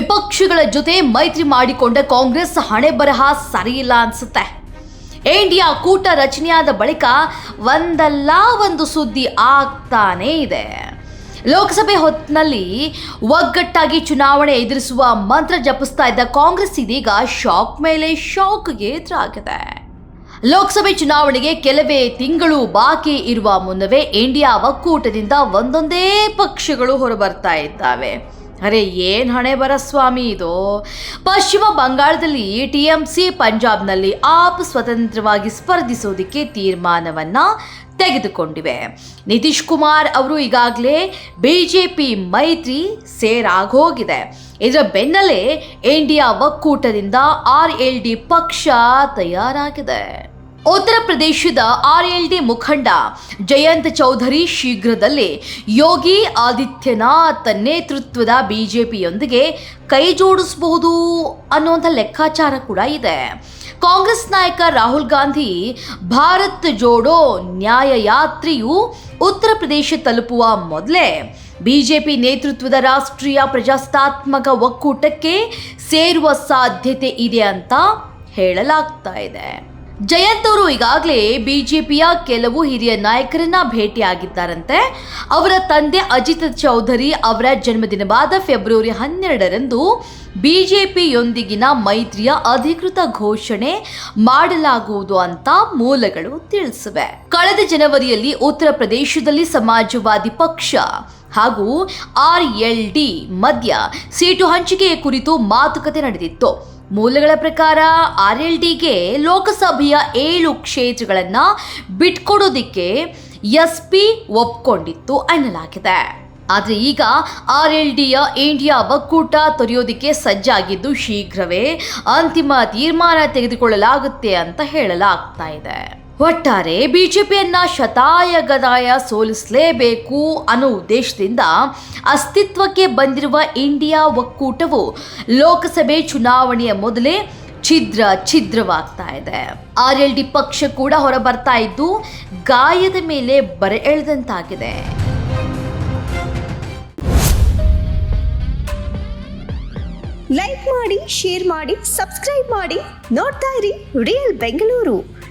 ಪಕ್ಷಗಳ ಜೊತೆ ಮೈತ್ರಿ ಮಾಡಿಕೊಂಡ ಕಾಂಗ್ರೆಸ್ ಹಣೆ ಬರಹ ಸರಿಯಿಲ್ಲ ಅನ್ಸುತ್ತೆ. ಇಂಡಿಯಾ ಕೂಟ ರಚನೆಯಾದ ಬಳಿಕ ಒಂದಲ್ಲ ಒಂದು ಸುದ್ದಿ ಆಗ್ತಾನೇ ಇದೆ. ಲೋಕಸಭೆ ಹೊತ್ತಿನಲ್ಲಿ ಒಗ್ಗಟ್ಟಾಗಿ ಚುನಾವಣೆ ಎದುರಿಸುವ ಮಂತ್ರ ಜಪಿಸ್ತಾ ಇದ್ದ ಕಾಂಗ್ರೆಸ್ ಇದೀಗ ಶಾಕ್ ಮೇಲೆ ಶಾಕ್ಗೆ ಎದುರಾಗಿದೆ. ಲೋಕಸಭೆ ಚುನಾವಣೆಗೆ ಕೆಲವೇ ತಿಂಗಳು ಬಾಕಿ ಇರುವ ಮುನ್ನವೇ ಇಂಡಿಯಾ ಒಕ್ಕೂಟದಿಂದ ಒಂದೊಂದೇ ಪಕ್ಷಗಳು ಹೊರಬರ್ತಾ ಇದ್ದಾವೆ. ಅರೆ, ಏನು ಹಣೆ ಬರ ಸ್ವಾಮಿ ಇದು? ಪಶ್ಚಿಮ ಬಂಗಾಳದಲ್ಲಿ ಟಿಎಂಸಿ ಪಂಜಾಬ್ನಲ್ಲಿ ಆಪ್ ಸ್ವತಂತ್ರವಾಗಿ ಸ್ಪರ್ಧಿಸೋದಕ್ಕೆ ತೀರ್ಮಾನವನ್ನು ತೆಗೆದುಕೊಂಡಿವೆ. ನಿತೀಶ್ ಕುಮಾರ್ ಅವರು ಈಗಾಗಲೇ ಬಿ ಜೆ ಪಿ ಮೈತ್ರಿ ಸೇರಾಗೋಗಿದೆ ಇದರ ಬೆನ್ನಲ್ಲೇ ಇಂಡಿಯಾ ಒಕ್ಕೂಟದಿಂದ ಆರ್ ಎಲ್ ಡಿ ಪಕ್ಷ ತಯಾರಾಗಿದೆ. ಉತ್ತರ ಪ್ರದೇಶದ ಆರ್ ಎಲ್ ಡಿ ಮುಖಂಡ ಜಯಂತ್ ಚೌಧರಿ ಶೀಘ್ರದಲ್ಲೇ ಯೋಗಿ ಆದಿತ್ಯನಾಥ್ ನೇತೃತ್ವದ ಬಿಜೆಪಿಯೊಂದಿಗೆ ಕೈ ಜೋಡಿಸಬಹುದು ಅನ್ನುವಂಥ ಲೆಕ್ಕಾಚಾರ ಕೂಡ ಇದೆ. ಕಾಂಗ್ರೆಸ್ ನಾಯಕ ರಾಹುಲ್ ಗಾಂಧಿ, ಭಾರತ್ ಜೋಡೋ ನ್ಯಾಯ ಯಾತ್ರೆಯು ಉತ್ತರ ಪ್ರದೇಶ ತಲುಪುವ ಮೊದಲೇ ಬಿಜೆಪಿ ನೇತೃತ್ವದ ರಾಷ್ಟ್ರೀಯ ಪ್ರಜಾಸತ್ತಾತ್ಮಕ ಒಕ್ಕೂಟಕ್ಕೆ ಸೇರುವ ಸಾಧ್ಯತೆ ಇದೆ ಅಂತ ಹೇಳಲಾಗ್ತಾ ಇದೆ. ಜಯಂತ್ ಅವರು ಈಗಾಗಲೇ ಬಿಜೆಪಿಯ ಕೆಲವು ಹಿರಿಯ ನಾಯಕರನ್ನ ಭೇಟಿಯಾಗಿದ್ದಾರಂತೆ. ಅವರ ತಂದೆ ಅಜಿತ್ ಚೌಧರಿ ಅವರ ಜನ್ಮದಿನವಾದ ಫೆಬ್ರವರಿ ಹನ್ನೆರಡರಂದು ಬಿಜೆಪಿಯೊಂದಿಗಿನ ಮೈತ್ರಿಯ ಅಧಿಕೃತ ಘೋಷಣೆ ಮಾಡಲಾಗುವುದು ಅಂತ ಮೂಲಗಳು ತಿಳಿಸಿವೆ. ಕಳೆದ ಜನವರಿಯಲ್ಲಿ ಉತ್ತರ ಪ್ರದೇಶದಲ್ಲಿ ಸಮಾಜವಾದಿ ಪಕ್ಷ ಹಾಗೂ ಆರ್ ಎಲ್ ಡಿ ಮಧ್ಯ ಸೀಟು ಹಂಚಿಕೆಯ ಕುರಿತು ಮಾತುಕತೆ ನಡೆದಿತ್ತು. ಮೂಲಗಳ ಪ್ರಕಾರ ಆರ್ ಎಲ್ ಡಿಗೆ ಲೋಕಸಭೆಯ ಏಳು ಕ್ಷೇತ್ರಗಳನ್ನು ಬಿಟ್ಕೊಡೋದಿಕ್ಕೆ ಎಸ್ ಪಿ ಒಪ್ಕೊಂಡಿತ್ತು ಎನ್ನಲಾಗಿದೆ. ಆದರೆ ಈಗ ಆರ್ ಎಲ್ ಡಿಯ ಇಂಡಿಯಾ ಒಕ್ಕೂಟ ತೊರೆಯೋದಿಕ್ಕೆ ಸಜ್ಜಾಗಿದ್ದು ಶೀಘ್ರವೇ ಅಂತಿಮ ತೀರ್ಮಾನ ತೆಗೆದುಕೊಳ್ಳಲಾಗುತ್ತೆ ಅಂತ ಹೇಳಲಾಗ್ತಾ ಇದೆ. ಒಟ್ಟಾರೆ ಬಿಜೆಪಿಯನ್ನ ಶತಾಯ ಗದಾಯ ಸೋಲಿಸಲೇಬೇಕು ಅನ್ನೋ ಉದ್ದೇಶದಿಂದ ಅಸ್ತಿತ್ವಕ್ಕೆ ಬಂದಿರುವ ಇಂಡಿಯಾ ಒಕ್ಕೂಟವು ಲೋಕಸಭೆ ಚುನಾವಣೆಯ ಮೊದಲೇ ಛಿದ್ರ ಛಿದ್ರವಾಗ್ತಾ ಇದೆ. ಆರ್ ಎಲ್ ಡಿ ಪಕ್ಷ ಕೂಡ ಹೊರಬರ್ತಾ ಇದ್ದು ಗಾಯದ ಮೇಲೆ ಬರೆ ಎಳೆದಂತಾಗಿದೆ. ಲೈಕ್ ಮಾಡಿ ಶೇರ್ ಮಾಡಿ ಸಬ್ಸ್ಕ್ರೈಬ್ ಮಾಡಿ. ನೋಡ್ತಾ ಇರಿ ರಿಯಲ್ ಬೆಂಗಳೂರು